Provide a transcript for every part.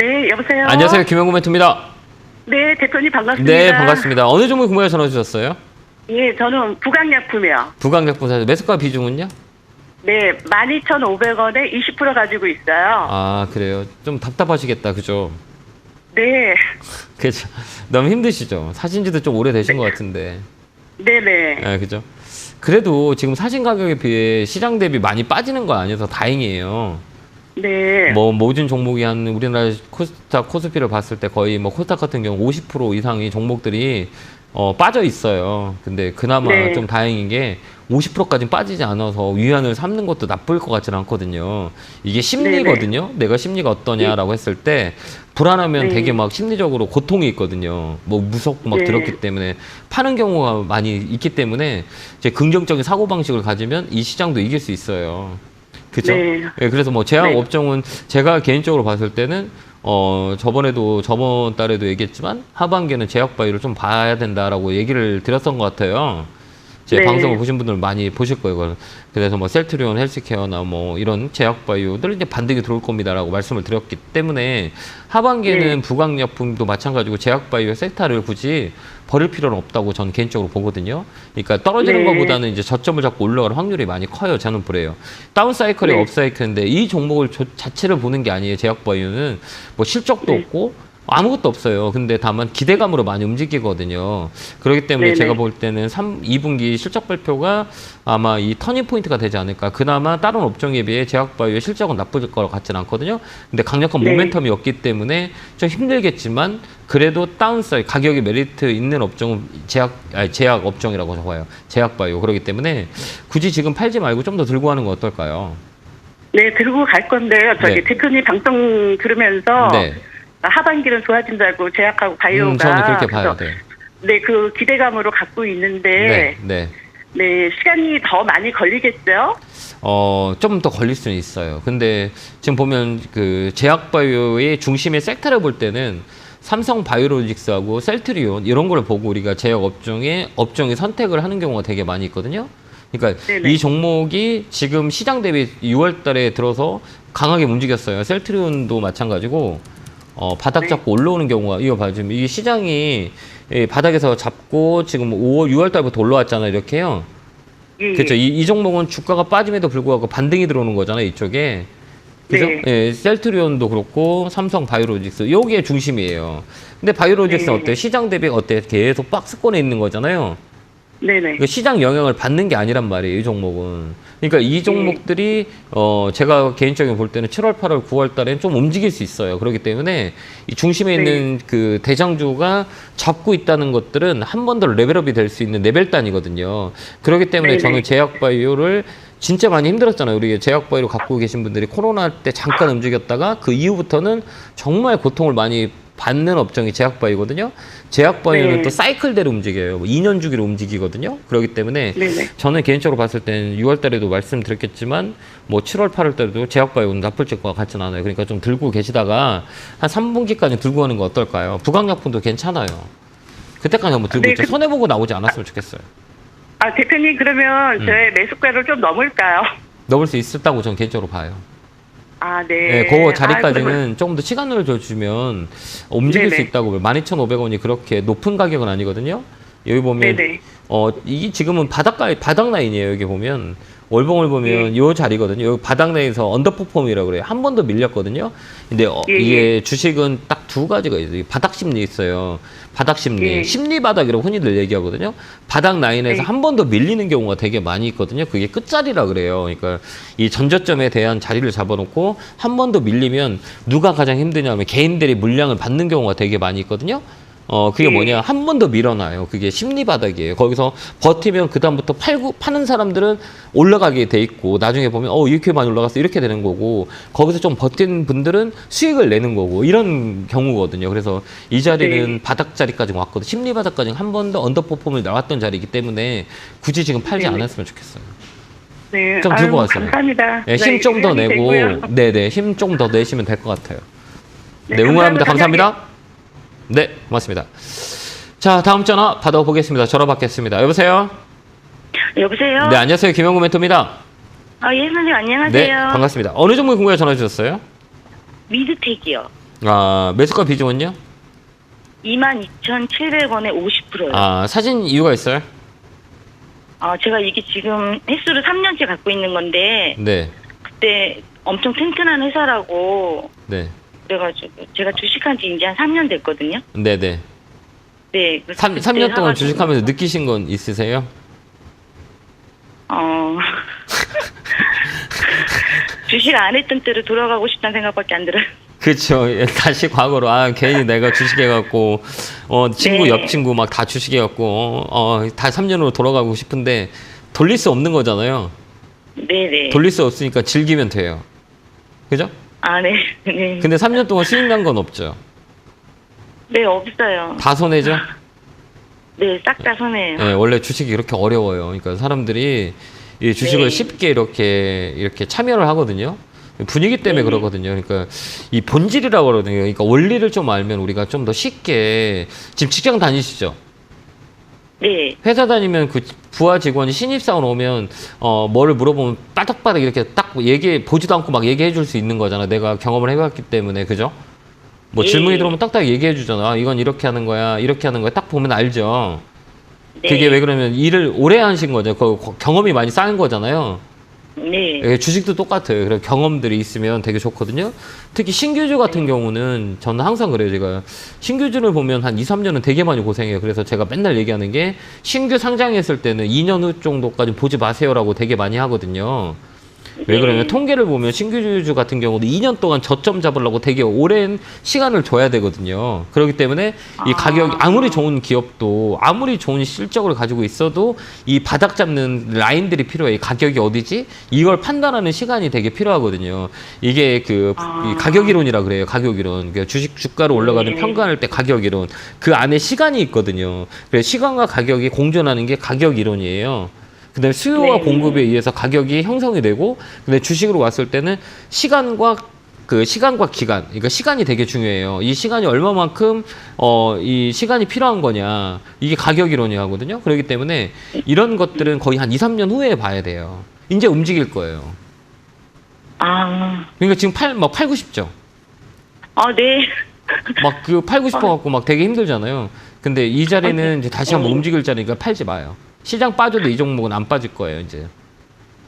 네, 여보세요. 안녕하세요. 김영구 멘토입니다. 네, 대표님 반갑습니다. 네, 반갑습니다. 어느 종목 궁금해 전화 주셨어요? 예, 저는 부강약품이요. 부강약품 사실 매수가 비중은요? 네, 12,500원에 20% 가지고 있어요. 아, 그래요. 좀 답답하시겠다. 그죠? 네, 그죠. 너무 힘드시죠? 사신 지도 좀 오래되신 것 같은데. 네, 네. 아, 그죠? 그래도 지금 사신 가격에 비해 시장 대비 많이 빠지는 거 아니어서 다행이에요. 네. 뭐 모든 종목이 한 우리나라 코스닥 코스피를 봤을 때 거의 뭐 코스닥 같은 경우 50% 이상의 종목들이 어, 빠져 있어요. 근데 그나마 네. 좀 다행인 게 50%까지 빠지지 않아서 위안을 삼는 것도 나쁠 것 같지는 않거든요. 이게 심리거든요. 내가 심리가 어떠냐라고 했을 때 불안하면 네. 되게 막 심리적으로 고통이 있거든요. 뭐 무섭고 막 네. 들었기 때문에 파는 경우가 많이 있기 때문에 이제 긍정적인 사고 방식을 가지면 이 시장도 이길 수 있어요. 그죠? 네. 예, 그래서 뭐 제약 네. 업종은 제가 개인적으로 봤을 때는 어 저번에도 저번 달에도 얘기했지만 하반기에는 제약 바이오를 좀 봐야 된다라고 얘기를 드렸던 것 같아요. 제 네. 방송을 보신 분들 많이 보실 거예요. 그래서 뭐 셀트리온 헬스케어나 뭐 이런 제약 바이오들 이제 반등이 들어올 겁니다라고 말씀을 드렸기 때문에 하반기에는 네. 부강약품도 마찬가지고 제약 바이오 섹터를 굳이 버릴 필요는 없다고 저는 개인적으로 보거든요. 그러니까 떨어지는 네. 것보다는 이제 저점을 잡고 올라갈 확률이 많이 커요. 저는 그래요. 다운 사이클이 네. 업 사이클인데 이 종목을 저- 자체를 보는 게 아니에요. 제약 바이오는 뭐 실적도 네. 없고 아무것도 없어요. 근데 다만 기대감으로 많이 움직이거든요. 그렇기 때문에 네네. 제가 볼 때는 3, 2분기 실적 발표가 아마 이 터닝 포인트가 되지 않을까. 그나마 다른 업종에 비해 제약바이오의 실적은 나쁠 것 같지는 않거든요. 근데 강력한 네. 모멘텀이 없기 때문에 좀 힘들겠지만 그래도 다운사이 가격이 메리트 있는 업종은 제약 아니, 제약 업종이라고 적어요. 제약바이오 그렇기 때문에 굳이 지금 팔지 말고 좀 더 들고 하는 건 어떨까요? 네, 들고 갈 건데요. 저기 네. 대표님 방송 들으면서 네. 하반기는 좋아진다고 제약하고 바이오가 음, 저는 그렇게 봐요. 네. 네, 그 기대감으로 갖고 있는데 네. 네. 네, 시간이 더 많이 걸리겠죠? 어, 좀 더 걸릴 수는 있어요. 근데 지금 보면 그 제약 바이오의 중심의 섹터를 볼 때는 삼성 바이오로직스하고 셀트리온 이런 걸 보고 우리가 제약 업종에 업종의 선택을 하는 경우가 되게 많이 있거든요. 그러니까 네네. 이 종목이 지금 시장 대비 6월 달에 들어서 강하게 움직였어요. 셀트리온도 마찬가지고 어, 바닥 네. 잡고 올라오는 경우가 이거 봐요. 지금 이 시장이 이 바닥에서 잡고 지금 5월 6월 달부터 올라왔잖아요. 이렇게요. 예, 그렇죠. 예. 이, 이 종목은 주가가 빠짐에도 불구하고 반등이 들어오는 거잖아요. 이쪽에. 그죠? 네. 예, 셀트리온도 그렇고 삼성 바이오로직스 요게 중심이에요. 근데 바이오로직스는 네. 어때? 시장 대비 어때? 계속 박스권에 있는 거잖아요. 네네. 그 시장 영향을 받는 게 아니란 말이에요. 이 종목은. 그러니까 이 종목들이 어 제가 개인적으로 볼 때는 7월, 8월, 9월 달에는 좀 움직일 수 있어요. 그렇기 때문에 이 중심에 네. 있는 그 대장주가 잡고 있다는 것들은 한 번 더 레벨업이 될 수 있는 레벨단이거든요. 그렇기 때문에 네네. 저는 제약 바이오를 진짜 많이 힘들었잖아요. 우리 제약 바이오 갖고 계신 분들이 코로나 때 잠깐 움직였다가 그 이후부터는 정말 고통을 많이 받는 업종이 제약바이오거든요. 제약바이오는 네. 또 사이클대로 움직여요. 뭐 2년 주기로 움직이거든요. 그렇기 때문에 네네. 저는 개인적으로 봤을 때는 6월 달에도 말씀드렸겠지만 뭐 7월, 8월 달에도 제약바이오는 나쁠 것 같지는 않아요. 그러니까 좀 들고 계시다가 한 3분기까지 들고 가는 거 어떨까요? 부강약품도 괜찮아요. 그때까지 한번 들고 네. 그- 손해보고 나오지 않았으면 좋겠어요. 아, 대표님 그러면 음. 저의 매수가를 좀 넘을까요? 넣을 수 있었다고 저는 개인적으로 봐요. 아, 네. 네, 그 자리까지는 조금 더 시간을 더 주면 움직일 수 네네. 있다고. 12,500원이 그렇게 높은 가격은 아니거든요. 여기 보면 네네. 어, 이 지금은 바닥가 바닥 라인이에요. 여기 보면 월봉을 보면 예. 요 자리거든요. 여기 바닥 라인에서 언더퍼폼이라고 그래요. 한 번 더 밀렸거든요. 근데 어, 예, 이게 주식은 딱 두 가지가 있어요. 바닥 심리 있어요. 바닥 심리, 예. 심리 바닥이라고 흔히들 얘기하거든요. 바닥 라인에서 네. 한번 더 밀리는 경우가 되게 많이 있거든요. 그게 끝자리라 그래요. 그러니까 이 전저점에 대한 자리를 잡아놓고 한 번 더 밀리면 누가 가장 힘드냐면 개인들이 물량을 받는 경우가 되게 많이 있거든요. 어, 그게 예. 뭐냐. 한 번 더 밀어놔요. 그게 심리 바닥이에요. 거기서 버티면 그 다음부터 팔고, 파는 사람들은 올라가게 돼 있고, 나중에 보면, 어, 이렇게 많이 올라갔어. 이렇게 되는 거고, 거기서 좀 버틴 분들은 수익을 내는 거고, 이런 경우거든요. 그래서 이 자리는 네. 바닥 자리까지 왔거든요. 심리 바닥까지 한 번 더 언더퍼폼을 나왔던 자리이기 때문에 굳이 지금 팔지 네네. 않았으면 좋겠어요. 네. 좀 들고 가세요. 감사합니다. 네, 힘좀 더 내고, 되고요. 네네, 힘 좀 더 내시면 될 것 같아요. 네, 네, 응원합니다. 감사합니다. 감사합니다. 네, 고맙습니다. 자, 다음 전화 받아보겠습니다. 전화 받겠습니다. 여보세요? 여보세요? 네, 안녕하세요. 김영구 멘토입니다. 아, 예, 선생님, 안녕하세요. 네, 반갑습니다. 어느 종목 궁금해 전화 주셨어요? 미드텍이요. 아, 매수가 비중은요? 22,700원에 50%요. 아, 사진 이유가 있어요? 어, 제가 이게 지금 횟수를 3년째 갖고 있는 건데 네. 그때 엄청 튼튼한 회사라고 네. 그래가지고 제가 주식한 지 이제 한 3년 됐거든요. 네, 네. 네. 그래서 3, 그때 삼년 동안 사가지고- 주식하면서 느끼신 건 있으세요? 어. 주식 안 했던 때로 돌아가고 싶다는 생각밖에 안 들어요. 그렇죠. 다시 과거로 아 괜히 내가 주식해갖고 어 친구 네. 옆 친구 막 다 주식해갖고 어다 3년으로 돌아가고 싶은데 돌릴 수 없는 거잖아요. 네네. 돌릴 수 없으니까 즐기면 돼요. 그죠? 아, 네. 네. 근데 3년 동안 수익 난 건 없죠. 네, 없어요. 다 손해죠. 네, 싹 다 손해예요. 예, 원래 주식이 이렇게 어려워요. 그러니까 사람들이 이 주식을 네. 쉽게 이렇게 이렇게 참여를 하거든요. 분위기 때문에 네. 그러거든요. 그러니까 이 본질이라고 그러거든요. 그러니까 원리를 좀 알면 우리가 좀 더 쉽게 지금 직장 다니시죠? 네. 회사 다니면 그 부하 직원이 신입사원 오면 어 뭐를 물어보면 빠닥빠닥 이렇게 딱 얘기해 보지도 않고 막 얘기해 줄 수 있는 거잖아. 내가 경험을 해봤기 때문에 그죠? 뭐 예. 질문이 들어오면 딱딱 얘기해 주잖아. 아, 이건 이렇게 하는 거야, 이렇게 하는 거야. 딱 보면 알죠. 네. 그게 왜 그러면 일을 오래 하신 거죠. 그 경험이 많이 쌓인 거잖아요. 네. 예, 주식도 똑같아요. 그래서 경험들이 있으면 되게 좋거든요. 특히 신규주 같은 경우는 저는 항상 그래요. 제가 신규주를 보면 한 2, 3년은 되게 많이 고생해요. 그래서 제가 맨날 얘기하는 게 신규 상장했을 때는 2년 후 정도까지 보지 마세요라고 되게 많이 하거든요. 왜 네. 그러면 통계를 보면 신규주 같은 경우도 2년 동안 저점 잡으려고 되게 오랜 시간을 줘야 되거든요. 그렇기 때문에 이 아. 가격이 아무리 좋은 기업도 아무리 좋은 실적을 가지고 있어도 이 바닥 잡는 라인들이 필요해. 이 가격이 어디지? 이걸 판단하는 시간이 되게 필요하거든요. 이게 그 아. 이 가격 이론이라 그래요. 가격 이론. 그러니까 주식 주가로 올라가는 네. 평가할 때 가격 이론. 그 안에 시간이 있거든요. 그래서 시간과 가격이 공존하는 게 가격 이론이에요. 그다음에 수요와 네. 공급에 의해서 가격이 형성이 되고 근데 주식으로 왔을 때는 시간과 그 시간과 기간 그러니까 시간이 되게 중요해요. 이 시간이 얼마만큼 어 이 시간이 필요한 거냐. 이게 가격 이론이 하거든요. 그렇기 때문에 이런 것들은 거의 한 2, 3년 후에 봐야 돼요. 이제 움직일 거예요. 아, 그러니까 지금 팔 막 팔고 싶죠 아, 네. 막 그 팔고 싶어 갖고 막 되게 힘들잖아요. 근데 이 자리는 이제 다시 한번 어. 움직일 자리니까 팔지 마요 시장 빠져도 이 종목은 안 빠질 거예요 이제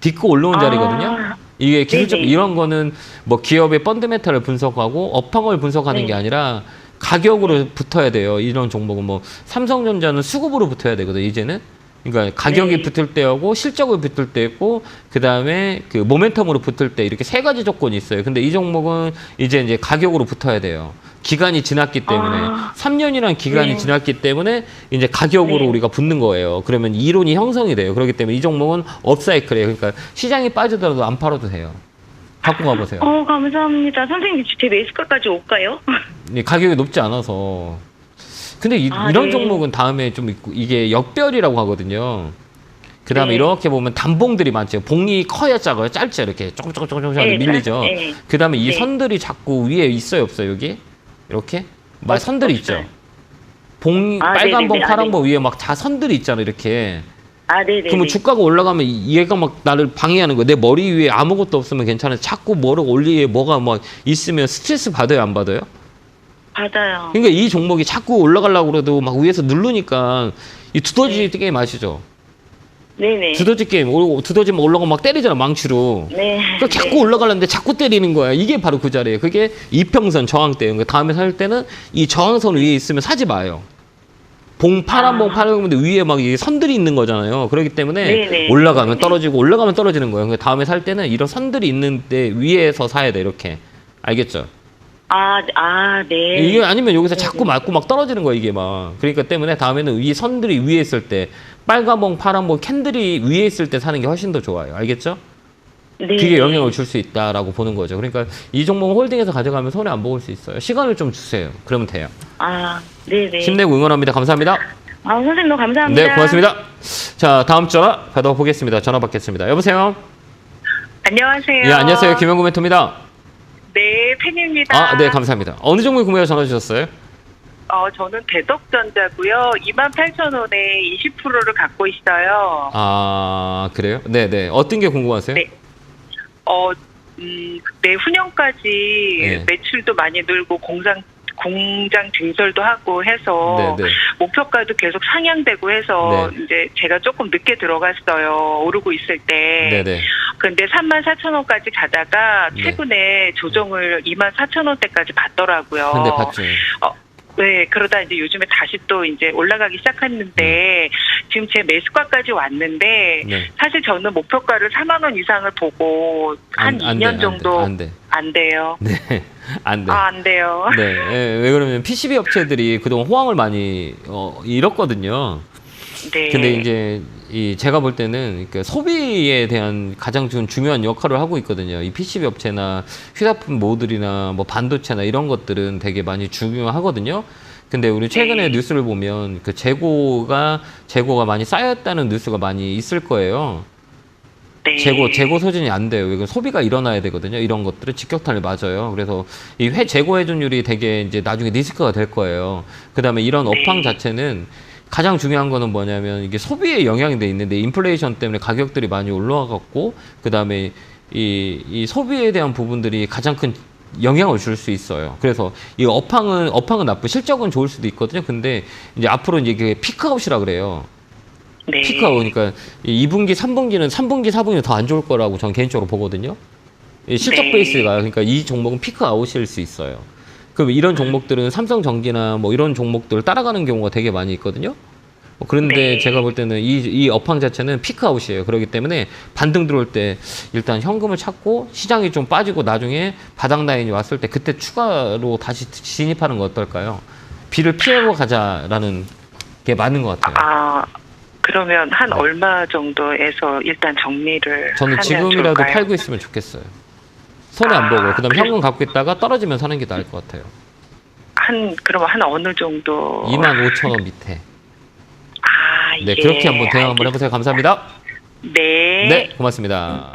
딛고 올라온 자리거든요 아, 이게 기술적 네네. 이런 거는 뭐 기업의 펀드메탈을 분석하고 업황을 분석하는 네. 게 아니라 가격으로 붙어야 돼요. 이런 종목은 뭐 삼성전자는 수급으로 붙어야 되거든 이제는. 그러니까 가격이 네. 붙을 때하고 실적을 붙을 때 있고 그 다음에 그 모멘텀으로 붙을 때 이렇게 세 가지 조건이 있어요. 근데 이 종목은 이제 이제 가격으로 붙어야 돼요. 기간이 지났기 때문에 아. 3년이란 기간이 네. 지났기 때문에 이제 가격으로 네. 우리가 붙는 거예요. 그러면 이론이 형성이 돼요. 그렇기 때문에 이 종목은 업사이클이에요. 그러니까 시장이 빠지더라도 안 팔아도 돼요. 갖고 가보세요. 어, 감사합니다. 선생님, 제 매수가까지 올까요? 이 가격이 높지 않아서. 근데 이, 아, 런 네. 종목은 다음에 좀 있고 이게 역별이라고 하거든요. 그 다음에 네. 이렇게 보면 단봉들이 많죠. 봉이 커야 작아요? 짧죠? 이렇게 조금 조금 조금 조금 네, 밀리죠. 네. 그 다음에 이 네. 선들이 자꾸 위에 있어요? 없어요? 여기? 이렇게? 막 없- 선들이 없어요. 있죠. 봉, 아, 빨간 네네네. 봉, 아, 파란 네. 봉 위에 막다 선들이 있잖아요. 이렇게. 아, 네네. 그러면 주가가 올라가면 이- 얘가 막 나를 방해하는 거야. 내 머리 위에 아무것도 없으면 괜찮아. 자꾸 뭐를 올리에 뭐가 막 있으면 스트레스 받아요, 안 받아요? 받아요. 그러니까 이 종목이 자꾸 올라가려고 그래도 막 위에서 누르니까 이 두더지 네. 게임 아시죠? 네네. 두더지 게임 오- 두더지만 올라가면 막 때리잖아 망치로. 네. 그러니까 자꾸 올라가려는데 자꾸 때리는 거야. 이게 바로 그 자리예요. 그게 이평선 저항대예요. 그러니까 다음에 살 때는 이 저항선 위에 있으면 사지 마요. 봉 파란 봉 아. 파란 봉인데 위에 막 이게 선들이 있는 거잖아요. 그렇기 때문에 네네. 올라가면 네네. 떨어지고 올라가면 떨어지는 거예요. 그러니까 다음에 살 때는 이런 선들이 있는데 위에서 사야 돼 이렇게. 알겠죠? 아, 아, 네. 이게 아니면 여기서. 자꾸 맞고 막 떨어지는 거야 이게 막 그러니까 때문에 다음에는 위 선들이 위에 있을 때 빨간 봉 파란 봉 캔들이 위에 있을 때 사는 게 훨씬 더 좋아요 알겠죠? 네. 그게 영향을 줄 수 있다라고 보는 거죠 그러니까 이 종목은 홀딩해서 가져가면 손해 안 보일 수 있어요 시간을 좀 주세요 그러면 돼요 아, 네네. 힘내고 응원합니다 감사합니다 아, 선생님 너무 감사합니다. 네 고맙습니다 자 다음 전화 받아보겠습니다 전화 받겠습니다 여보세요 안녕하세요. 예 안녕하세요 김영구 멘토입니다 네, 팬입니다. 아 네 감사합니다 어느 종목 구매가 전화 주셨어요? 어, 저는 대덕전자고요. 28,000원에 20%를 갖고 있어요. 아 그래요? 네네 어떤 게 궁금하세요? 네. 어, 음, 내 후년까지 네. 매출도 많이 늘고 공장 공장 증설도 하고 해서 네, 네. 목표가도 계속 상향되고 해서 네. 이제 제가 조금 늦게 들어갔어요. 오르고 있을 때. 네, 네. 근데 3만 4천 원까지 가다가 네. 최근에 조정을 2만 4천 원대까지 받더라고요. 근데 봤죠. 네, 그러다 이제 요즘에 다시 또 이제 올라가기 시작했는데 지금 제 매수가까지 왔는데 네. 사실 저는 목표가를 4만 원 이상을 보고 한 안- 안 2년 돼, 정도 안 돼. 안 돼요. 네. 안 돼. 아, 안 돼요. 네, 예, 왜 그러면 PCB 업체들이 그동안 호황을 많이 어, 잃었거든요. 네. 근데 이제 이 제가 볼 때는 그 소비에 대한 가장 좀 중요한 역할을 하고 있거든요. 이 PCB 업체나 휴대폰 모듈이나 뭐 반도체나 이런 것들은 되게 많이 중요하거든요. 근데 우리 최근에 네. 뉴스를 보면 그 재고가 재고가 많이 쌓였다는 뉴스가 많이 있을 거예요. 네. 재고 재고 소진이 안 돼요. 이거 소비가 일어나야 되거든요. 이런 것들은 직격탄을 맞아요. 그래서 이 회 재고 회전율이 되게 이제 나중에 리스크가 될 거예요. 그다음에 이런 네. 업황 자체는 가장 중요한 거는 뭐냐면 이게 소비에 영향이 돼 있는데 인플레이션 때문에 가격들이 많이 올라갔고 그다음에 이, 이 소비에 대한 부분들이 가장 큰 영향을 줄 수 있어요. 그래서 이 업황은 업황은 나쁘 실적은 좋을 수도 있거든요. 근데 이제 앞으로 이제 이게 피크아웃이라 그래요. 네. 피크아웃 그러니까 이 2분기, 3분기는 3분기, 4분기 더 안 좋을 거라고 저는 개인적으로 보거든요. 이 실적 네. 베이스가 그러니까 이 종목은 피크아웃일 수 있어요. 그럼 이런 종목들은 삼성전기나 뭐 이런 종목들 따라가는 경우가 되게 많이 있거든요. 뭐 그런데 네. 제가 볼 때는 이, 이 업황 자체는 피크아웃이에요. 그렇기 때문에 반등 들어올 때 일단 현금을 찾고 시장이 좀 빠지고 나중에 바닥 라인이 왔을 때 그때 추가로 다시 진입하는 거 어떨까요? 비를 피하고 가자라는 게 맞는 것 같아요. 아, 그러면 한 네. 얼마 정도에서 일단 정리를 저는 지금이라도 좋을까요? 팔고 있으면 좋겠어요. 손해 안 아, 보고 그다음 그래. 현금 갖고 있다가 떨어지면 사는 게 나을 것 같아요. 한 그러면 한 어느 정도 2만 5천 원 밑에. 아, 네, 예. 그렇게 한번 대응 한번 해보세요. 감사합니다. 네. 네, 고맙습니다.